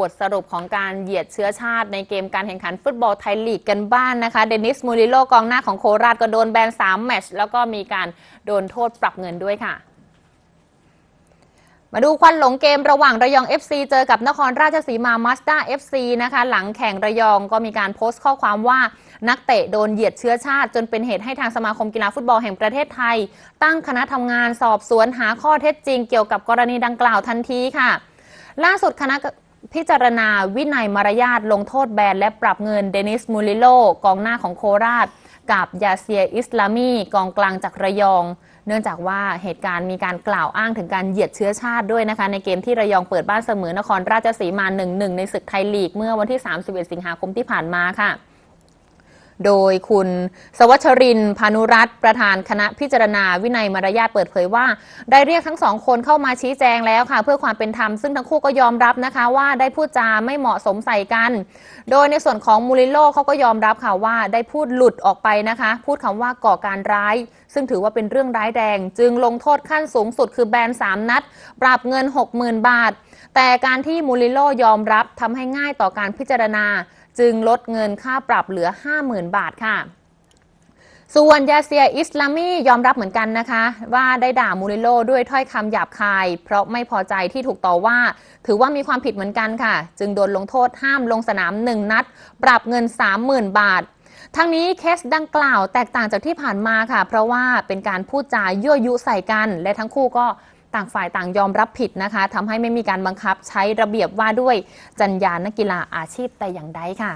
บทสรุปของการเหยียดเชื้อชาติในเกมการแข่งขันฟุตบอลไทยลีกกันบ้านนะคะ เดนิสมูริโลกองหน้าของโคราชก็โดนแบน3แมตช์แล้วก็มีการโดนโทษปรับเงินด้วยค่ะมาดูควันหลงเกมระหว่างระยอง FC เจอกับนครราชสีมามาสด้า FC นะคะ หลังแข่งระยองก็มีการโพสต์ข้อความว่านักเตะโดนเหยียดเชื้อชาติ จนเป็นเหตุให้ทางสมาคมกีฬาฟุตบอลแห่งประเทศไทย ตั้งคณะทำงานสอบสวนหาข้อเท็จจริงเกี่ยวกับกรณีดังกล่าวทันทีค่ะ ล่าสุดคณะ พิจารณาวินัยมารยาทลงโทษแบนและปรับเงินเดนิสมูริโลกองหน้าของโคราช กับยาเซียอิสลามีกองกลางจากระยอง เนื่องจากว่าเหตุการณ์มีการกล่าวอ้างถึงการเหยียดเชื้อชาติด้วยนะคะ ในเกมที่ระยองเปิดบ้านเสมอนครราชสีมา 1-1 ในศึกไทยลีกเมื่อวันที่ 31 สิงหาคมที่ผ่านมาค่ะ โดยคุณสวัชรินพานุรัตน์ประธานคณะพิจารณาวินัยมารยาทเปิดเผยว่า ได้เรียกทั้งสองคนเข้ามาชี้แจงแล้วค่ะ เพื่อความเป็นธรรมซึ่งทั้งคู่ก็ยอมรับนะคะ ว่าได้พูดจาไม่เหมาะสมใส่กัน โดยในส่วนของมูริโลเขาก็ยอมรับค่ะว่าได้พูดหลุดออกไปนะคะ พูดคำว่าก่อการร้าย ซึ่งถือว่าเป็นเรื่องร้ายแรง จึงลงโทษขั้นสูงสุด คือแบน 3 นัด ปรับเงิน 60,000 บาท แต่การที่มูริโลยอมรับทำให้ง่ายต่อการพิจารณา จึงลดเงินค่าปรับเหลือ 50,000 บาทค่ะส่วนยาเซียอิสลามียอมรับเหมือนกันนะคะ ว่าได้ด่ามูริโลด้วยถ้อยคำหยาบคาย เพราะไม่พอใจที่ถูกต่อว่า ถือว่ามีความผิดเหมือนกันค่ะ จึงโดนลงโทษห้ามลงสนาม 1 นัด ปรับเงิน 30,000 บาท ทั้งนี้เคสดังกล่าวแตกต่างจากที่ผ่านมาค่ะ เพราะว่าเป็นการพูดจายั่วยุใส่กัน และทั้งคู่ก็ ต่างฝ่ายต่างยอมรับผิดนะคะทำให้ไม่มีการบังคับใช้ระเบียบว่าด้วยจรรยานักกีฬาอาชีพแต่อย่างใดค่ะ